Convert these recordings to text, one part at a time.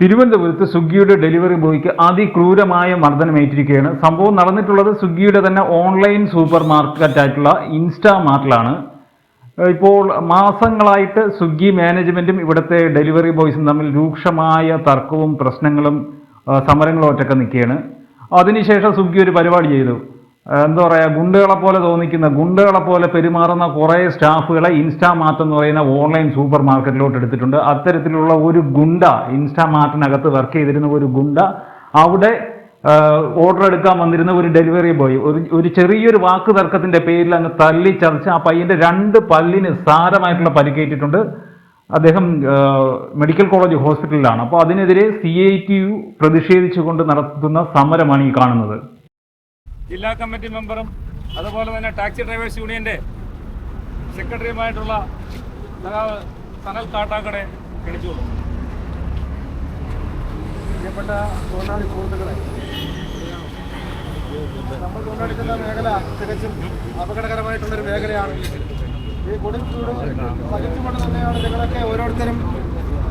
തിരുവനന്തപുരത്ത് സ്വിഗ്ഗിയുടെ ഡെലിവറി ബോയ്ക്ക് അതിക്രൂരമായ മർദ്ദനമേറ്റിരിക്കുകയാണ്. സംഭവം നടന്നിട്ടുള്ളത് സ്വിഗ്ഗിയുടെ തന്നെ ഓൺലൈൻ സൂപ്പർ മാർക്കറ്റായിട്ടുള്ള ഇൻസ്റ്റാ മാർട്ടിലാണ്. ഇപ്പോൾ മാസങ്ങളായിട്ട് സ്വിഗ്ഗി മാനേജ്മെന്റും ഇവിടുത്തെ ഡെലിവറി ബോയ്സും തമ്മിൽ രൂക്ഷമായ തർക്കവും പ്രശ്നങ്ങളും സമരങ്ങളും ഒറ്റക്കെ നിൽക്കുകയാണ്. അതിനുശേഷം സ്വിഗ്ഗി ഒരു പരിപാടി ചെയ്തു. എന്താ പറയുക ഗുണ്ടുകളെ പോലെ തോന്നിക്കുന്ന ഗുണ്ടുകളെ പോലെ പെരുമാറുന്ന കുറേ സ്റ്റാഫുകളെ ഇൻസ്റ്റാമാർട്ട് എന്ന് പറയുന്ന ഓൺലൈൻ സൂപ്പർ മാർക്കറ്റിലോട്ട് എടുത്തിട്ടുണ്ട്. അത്തരത്തിലുള്ള ഒരു ഗുണ്ട ഇൻസ്റ്റാമാർട്ടിനകത്ത് വർക്ക് ചെയ്തിരുന്ന ഒരു ഗുണ്ട അവിടെ ഓർഡർ എടുക്കാൻ വന്നിരുന്ന ഒരു ഡെലിവറി ബോയ് ഒരു ഒരു ചെറിയൊരു വാക്ക് തർക്കത്തിന്റെ പേരിൽ അങ്ങ് തല്ലി ചതച്ച് ആ പയ്യന്റെ രണ്ട് പല്ലിന് സാരമായിട്ടുള്ള പരിക്കേറ്റിട്ടുണ്ട് അദ്ദേഹം മെഡിക്കൽ കോളേജ് ഹോസ്പിറ്റലിലാണ് അപ്പോൾ അതിനെതിരെ സി ഐ ടി യു പ്രതിഷേധിച്ചുകൊണ്ട് നടത്തുന്ന സമരമാണ് ഈ കാണുന്നത്. ജില്ലാ കമ്മിറ്റി മെമ്പറും അതുപോലെ തന്നെ ടാക്സി ഡ്രൈവേഴ്സ് യൂണിയന്റെ സെക്രട്ടറിയുമായിട്ടുള്ള സഖാവ് സനൽ കാട്ടാക്കടെ ക്ഷണിച്ചുകൊള്ളു. പ്രിയപ്പെട്ട തൊഴിലാളി സുഹൃത്തുക്കളെ നമ്മൾ തൊഴിലെടുക്കുന്ന മേഖല തികച്ചും അപകടകരമായിട്ടുള്ളൊരു മേഖലയാണ്. ഈ കൊടും ചൂട് സഹിച്ചുകൊണ്ട് തന്നെയാണ് നിങ്ങളൊക്കെ ഓരോരുത്തരും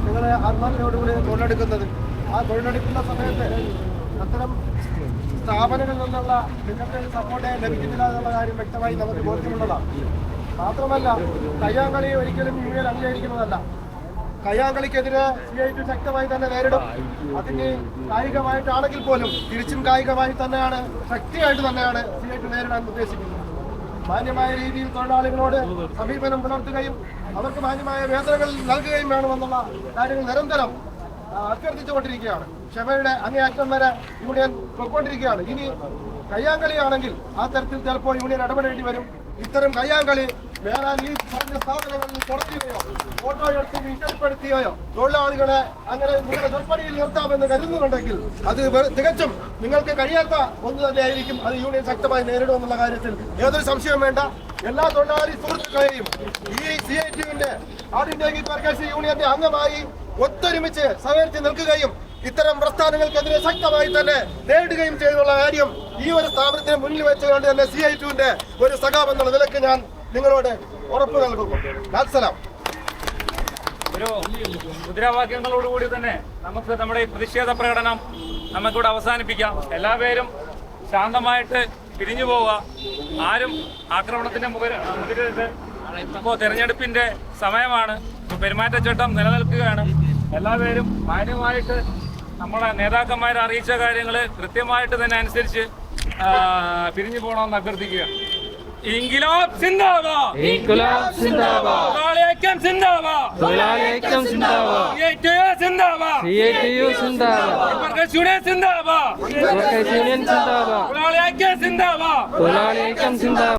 നിങ്ങളെ ആത്മാർത്ഥയോടുകൂടി തൊഴിലെടുക്കുന്നത്. ആ തൊഴിലെടുക്കുന്ന സമയത്ത് അത്തരം സ്ഥാപനങ്ങളിൽ നിന്നുള്ള നിങ്ങൾക്ക് സപ്പോർട്ട് ലഭിക്കുന്നില്ല എന്നുള്ള കാര്യം വ്യക്തമായി നമുക്ക് ബോധ്യമുള്ളതാണ്. മാത്രമല്ല കയ്യാങ്കളി ഒരിക്കലും യൂണിയൻ അംഗീകരിക്കുന്നതല്ല. കയ്യാങ്കളിക്കെതിരെ സി ഐ ടി ശക്തമായി തന്നെ നേരിടും. അതിന് കായികമായിട്ടാണെങ്കിൽ പോലും തിരിച്ചും കായികമായി തന്നെയാണ് ശക്തിയായിട്ട് തന്നെയാണ് സി ഐ ടി നേരിടാൻ ഉദ്ദേശിക്കുന്നത്. മാന്യമായ രീതിയിൽ തൊഴിലാളികളോട് സമീപനം പുലർത്തുകയും അവർക്ക് മാന്യമായ വേതനങ്ങൾ നൽകുകയും വേണമെന്നുള്ള കാര്യങ്ങൾ നിരന്തരം അഭ്യർത്ഥിച്ചുകൊണ്ടിരിക്കുകയാണ്. ക്ഷമയുടെ അങ്ങേയറ്റം വരെ യൂണിയൻ പൊയ്ക്കൊണ്ടിരിക്കുകയാണ്. ഇനി കയ്യാങ്കളിയാണെങ്കിൽ ആ തരത്തിൽ ചിലപ്പോൾ യൂണിയൻ ഇടപെടേണ്ടി വരും. ഇത്തരം കയ്യാങ്കളി വേറെ ഈ പറഞ്ഞ സ്ഥാപനങ്ങളിൽ തുടരുകയോ ഫോട്ടോ എടുത്ത് ഭീഷണിപ്പെടുത്തുകയോ തൊഴിലാളികളെ അങ്ങനെ നിങ്ങളുടെ ദുർപ്പണിയിൽ നിർത്താമെന്ന് കരുതുന്നുണ്ടെങ്കിൽ അത് തികച്ചും നിങ്ങൾക്ക് കഴിയാത്ത ഒന്ന് തന്നെയായിരിക്കും അത് യൂണിയൻ ശക്തമായി നേരിടുമെന്നുള്ള കാര്യത്തിൽ യാതൊരു സംശയവും വേണ്ട. എല്ലാ തൊഴിലാളി സുഹൃത്തുക്കളെയും ഈ സി ഐ ടിയുടെ ആൾ ഇന്ത്യ യൂണിയന്റെ അംഗമായി ഒത്തൊരുമിച്ച് സഹകരിച്ച് നിൽക്കുകയും ഇത്തരം പ്രസ്ഥാനങ്ങൾക്കെതിരെ ശക്തമായി തന്നെ നേരിടുകയും ചെയ്തുള്ള കാര്യം ഈ ഒരു സ്ഥാപനത്തിന് മുന്നിൽ വെച്ചുകൊണ്ട് തന്നെ സി ഐ ടുവിന്റെ ഒരു സഖാവ് എന്നുള്ള നിലയ്ക്ക് ഞാൻ നിങ്ങളോട് ഉറപ്പ് നൽകുന്നു. ഒരു മുദ്രാവാക്യങ്ങളോടുകൂടി തന്നെ നമുക്ക് നമ്മുടെ ഈ പ്രതിഷേധ പ്രകടനം നമുക്കിവിടെ അവസാനിപ്പിക്കാം. എല്ലാവരും ശാന്തമായിട്ട് പിരിഞ്ഞു പോവുക. ആരും ആക്രമണത്തിന്റെ മുഖ- മുതിരരുത് ഇപ്പോൾ തെരഞ്ഞെടുപ്പിന്റെ സമയമാണ്. പെരുമാറ്റച്ചട്ടം നിലനിൽക്കുകയാണ്. എല്ലാവരും മാന്യമായിട്ട് നമ്മളെ നേതാക്കന്മാർ അറിയിച്ച കാര്യങ്ങൾ കൃത്യമായിട്ട് തന്നെ അനുസരിച്ച് പിരിഞ്ഞു പോകണമെന്ന് അഭ്യർത്ഥിക്കുക. ഇൻകിലാബ് സിന്ദാബാദ്! ഇൻകുലാബ് സിന്ദാബാദ്! തൊഴിലാളി ഐക്യം സിന്ദാബാദ്! തൊഴിലാളി ഐക്യം സിന്ദാബാദ് CITU സിന്ദാബാദ്! സി ഐ ടി യു സിന്ദാബാദ്! വർക്കേഴ്സ് യൂണിയൻ സിന്ദാബാദ്! വർക്കേഴ്സ് യൂണിയൻ സിന്ദാബാദ്! തൊഴിലാളി ഐക്യം സിന്ദാബാദ്! തൊഴിലാളി സിന്ദാബാദ്!